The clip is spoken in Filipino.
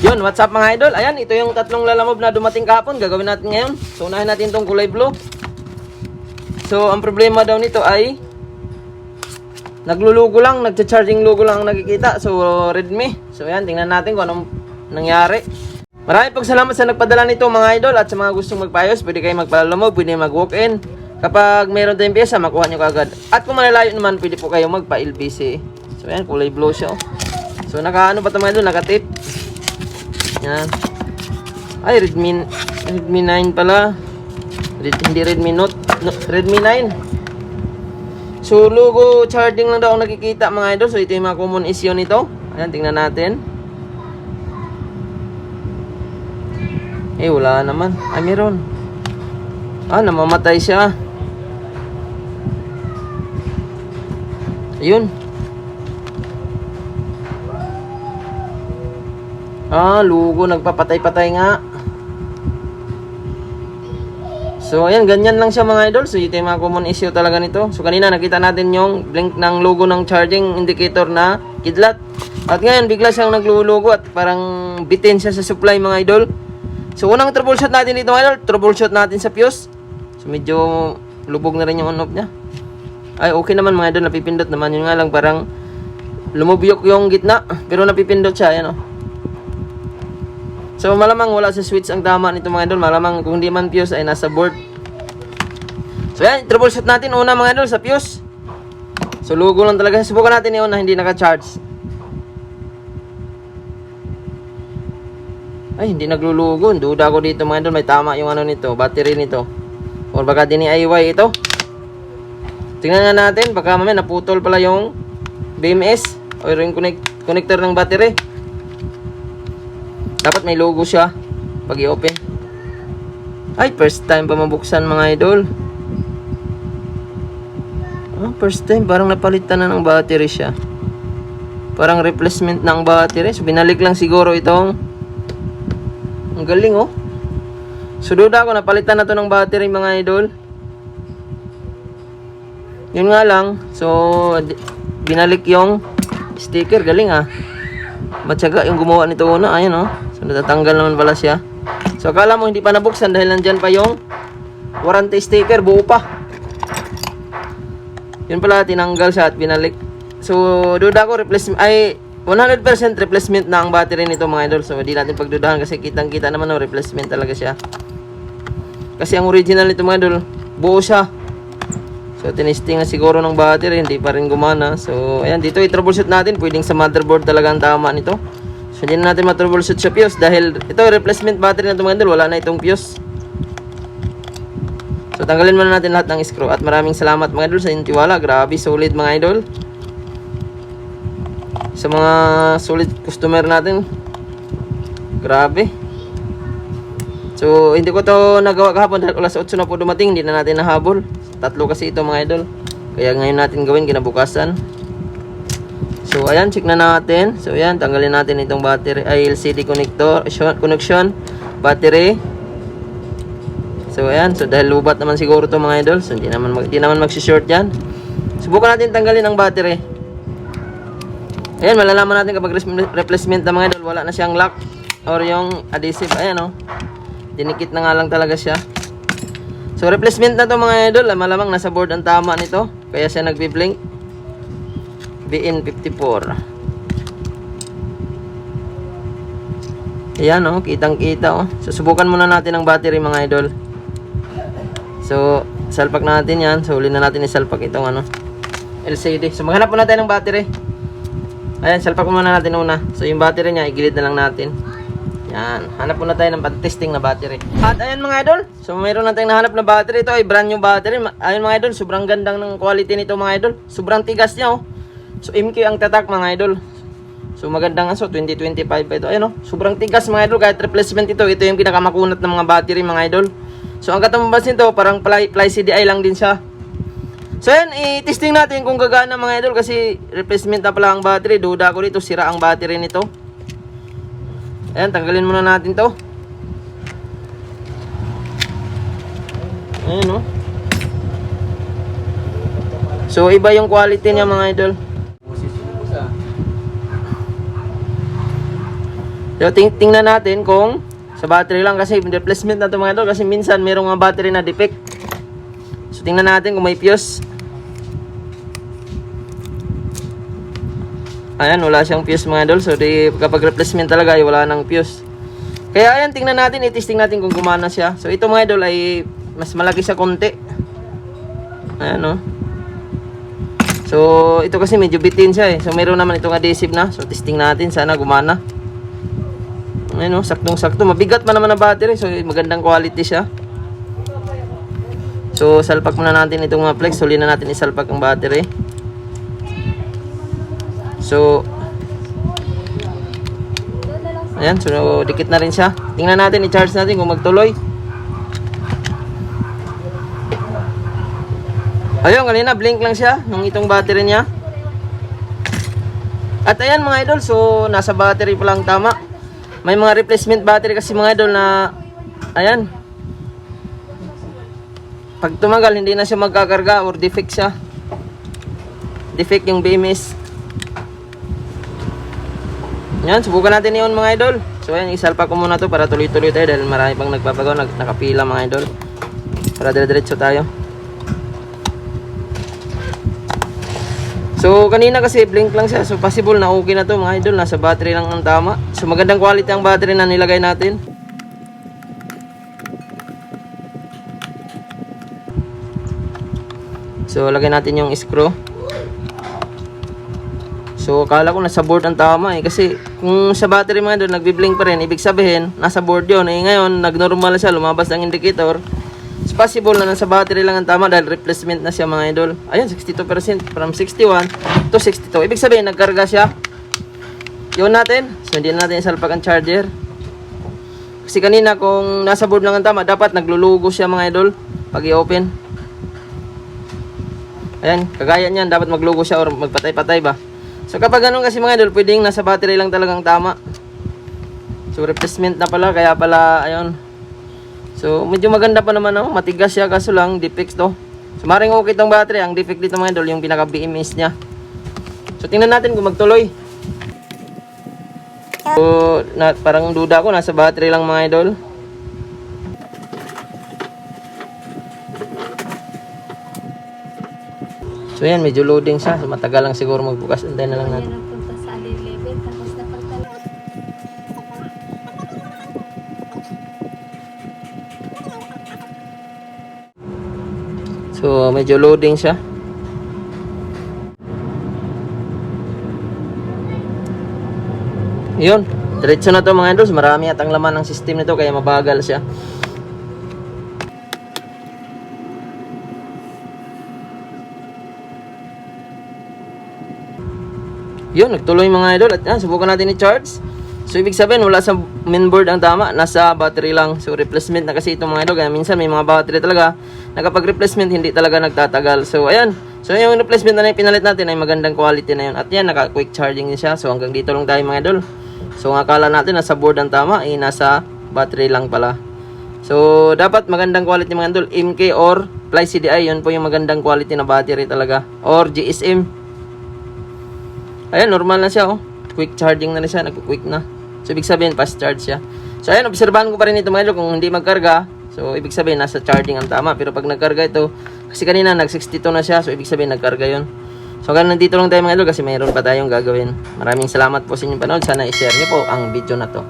Yun, what's up mga idol? Ayan, ito yung tatlong lalamob na dumating kahapon. Gagawin natin ngayon. So, unahin natin itong kulay blue. So, ang problema daw nito ay naglulugo lang, nagcha-charging logo lang ang nakikita. So, Redmi. So, ayan, tingnan natin kung anong nangyari. Maraming pong salamat sa nagpadala nito mga idol at sa mga gustong magpayos, pwede kayo magpalalamob, pwede mag-walk-in. Kapag mayroon tayong pyesa, makuha nyo kagad. At kung malalayo naman, pwede po kayo magpa-LBC. So, ayan, kulay blue siya. oh. So, naka ano pa ito mga idol? Naka-tip. Yan. Ay, Redmi, Redmi 9 pala. Red, hindi Redmi Note. No, Redmi 9. So, logo charging lang daw ang nakikita mga idol. So, ito yung mga common issue nito. Ayan, tingnan natin. Eh, wala naman. Ay, meron. Ah, namamatay siya. Ayun. Ah, lugo, nagpapatay-patay nga. So, ayan, ganyan lang siya mga idol. So, ito yung mga common issue talaga nito. So, kanina nakita natin yung blink ng logo ng charging indicator na kidlat. At ngayon, bigla siyang naglulugo at parang bitin siya sa supply mga idol. So, unang troubleshoot natin dito mga idol. Troubleshoot natin sa fuse. So, medyo lubog na rin yung on-off niya. Ay, okay naman mga idol. Napipindot naman. Yun nga lang, parang lumubyok yung gitna. Pero napipindot siya. Ayan o. So malamang wala sa switch ang tama nito mga idol. Malamang kung di man fuse ay nasa board. So yan, troubleshoot natin una mga idol sa fuse. So lugo lang talaga. Subukan natin yun na hindi naka-charge. Ay, hindi naglulugo. Duda ko dito mga idol. May tama yung ano nito, battery nito. Or baka dini-IY ito. Tingnan nga natin. Baka mamaya naputol pala yung BMS. O yung connect connector ng battery. Dapat may logo siya pag i-open. Ay, first time pa mabuksan mga idol. Ah, first time, parang napalitan na ng battery siya. Parang replacement ng battery. So, binalik lang siguro itong... Ang galing, oh. So, duda ako, napalitan na to ng battery mga idol. Yun nga lang. So, binalik yung sticker. Galing, ah. Matyaga yung gumawa nito una. Ayan, oh. So, natatanggal naman pala siya. So, akala mo hindi pa nabuksan dahil nandyan pa yung warranty sticker. Buo pa. Yun pala, tinanggal siya at binalik. So, duda ko, replacement, ay, 100% replacement na ang battery nito mga idol. So, hindi natin pagdudahan kasi kitang-kita naman, no, replacement talaga siya. Kasi ang original nito mga idol, buo siya. So, tinesting na siguro ng battery, hindi pa rin gumana. So, ayan, dito i-troubleshoot natin. Pwedeng sa motherboard talaga ang tama nito. So, hindi na natin ma-troubleshoot sa fuse dahil ito, replacement battery na idol, wala na itong fuse. So, tanggalin muna natin lahat ng screw. At maraming salamat mga idol sa inyong tiwala. Grabe, solid mga idol. Sa mga solid customer natin. Grabe. So, hindi ko to nagawa kahapon dahil alas 8 na po dumating. Hindi na natin nahabol. Tatlo kasi ito mga idol. Kaya ngayon natin gawin kinabukasan. So, ayan, check na natin. So, ayan, tanggalin natin itong battery, ay LCD connector, connection, battery. So, ayan. So, dahil lubat naman siguro to mga idol. So, hindi naman, mag, hindi naman magsishort yan. Subukan natin tanggalin ang battery. Ayan, malalaman natin kapag replacement na mga idol, wala na siyang lock or yung adhesive. Ayan, oh. Dinikit na nga lang talaga siya. So, replacement na to mga idol. ah, Malamang nasa board ang tama nito. Kaya siya nagbi-blink. BN54. Ayan, oh. Kitang-kita, oh. So, subukan muna natin ang battery mga idol. So, salpak natin yan. So, uli na natin isalpak itong ano, LCD. So, maghanap muna tayo ng battery. Ayan, salpak muna natin una. So, yung battery niya, igilid na lang natin. Yan. Hanap muna tayo ng pag-testing na battery. At ayan mga idol. So, mayroon na tayong nahanap na battery. Ito ay brand new battery. Ayan mga idol. Sobrang gandang ng quality nito mga idol. Sobrang tigas niya oh. So, MQ ang tatak mga idol. So, magandang aso. 2025 pa ito. Ayan oh. Sobrang tigas mga idol. Kahit replacement ito. Ito yung pinakamakunat ng mga battery mga idol. So, ang katambas nito, parang fly, fly CDI lang din siya. So yan, i-testing natin kung gagana mga idol kasi replacement na pala ang battery. Duda ko dito, sira ang battery nito. Ayan, tanggalin muna natin to. Ayan, oh. So, iba yung quality niya mga idol. So, ting tingnan natin kung sa battery lang kasi replacement na ito mga idol kasi minsan mayroong mga battery na defect. So, tingnan natin kung may fuse. Ayan, wala siyang fuse mga idol. So, di, kapag replacement talaga, ay wala nang fuse. Kaya ayan, tingnan natin, i-testing natin kung gumana siya. So, ito mga idol ay mas malaki sa konti. Ayan, no? So, ito kasi medyo bitin siya eh. So, meron naman itong adhesive na. So, testing natin. Sana gumana. Ayan, no? Saktong-sakto. Mabigat pa naman ang battery. So, magandang quality siya. So, salpak muna natin itong mga flex. Huli na natin isalpak ang battery. So, ayan. So, dikit na rin siya. Tingnan natin, i-charge natin kung magtuloy. Ayun, kanina blink lang siya nung itong battery niya. At ayan mga idol, so nasa battery pa lang tama. May mga replacement battery kasi mga idol na ayan. Pag tumagal, hindi na siya magkakarga or defect siya. Defect yung BMS. Yan, subukan natin yun mga idol. So ayan, isalpa ko muna to para tuloy-tuloy tayo dahil marami pang nagpapagawa, nag nakapila mga idol. Para dire-diretso tayo. So, kanina kasi blink lang siya. So, possible na okay na to mga idol. Nasa battery lang ang tama. So, magandang quality ang battery na nilagay natin. So, lagay natin yung screw. So, akala ko nasa board ang tama eh. Kasi, kung sa battery mga idol, nagbi-blink pa rin. Ibig sabihin, nasa board yun. Eh, ngayon, nag-normal siya. Lumabas ang indicator. It's possible na nasa battery lang ang tama dahil replacement na siya mga idol. Ayun, 62% from 61 to 62. Ibig sabihin, nagkarga siya. Yun natin. So, hindi na natin isalpak ang charger. Kasi kanina, kung nasa board lang ang tama, dapat naglulugo siya mga idol pag i-open. Ayan, kagaya niyan, dapat maglugo siya or magpatay-patay ba. So, kapag ganun kasi mga idol, pwedeng nasa battery lang talagang tama. So, replacement na pala, kaya pala, ayun, So, medyo maganda pa naman, no? matigas siya, kaso lang, defects to. So, maring okay tong battery. Ang defect dito mga idol, yung pinaka BMS niya. So, tingnan natin kung magtuloy. So, na, parang duda ko, nasa battery lang mga idol. So, yan, medyo loading siya. So, matagal lang siguro magbukas. Antayin na lang natin. Punta sa level. Tapos napagtala. So, medyo loading siya. Yun. Diretso na to mga idol. Marami at ang laman ng system nito kaya mabagal siya. Yun, nagtuloy mga idol. At yan, subukan natin i-charge. So, ibig sabihin, wala sa mainboard ang tama. Nasa battery lang. So, replacement na kasi itong mga idol. Kaya minsan may mga battery talaga na kapag replacement, hindi talaga nagtatagal. So, ayan. So, yung replacement na, na yung pinalit natin ay magandang quality na yun. At yan, naka-quick charging din siya. So, hanggang dito lang tayo mga idol. So, ang akala natin nasa board ang tama, ay nasa battery lang pala. So, dapat magandang quality mga idol. MK or Fly CDI, yun po yung magandang quality na battery talaga. Or GSM. Ayan, normal na siya, oh. Quick charging na na siya, nag-quick na. So, ibig sabihin, fast charge siya. So, ayan, obserbahan ko pa rin ito mga idol kung hindi magkarga. So, ibig sabihin, nasa charging ang tama. Pero pag nagkarga ito, kasi kanina, nag-62 na siya. So, ibig sabihin, nagkarga yun. So, hanggang nandito lang tayo mga idol kasi mayroon pa tayong gagawin. Maraming salamat po sa inyong panood. Sana i-share niyo po ang video na to.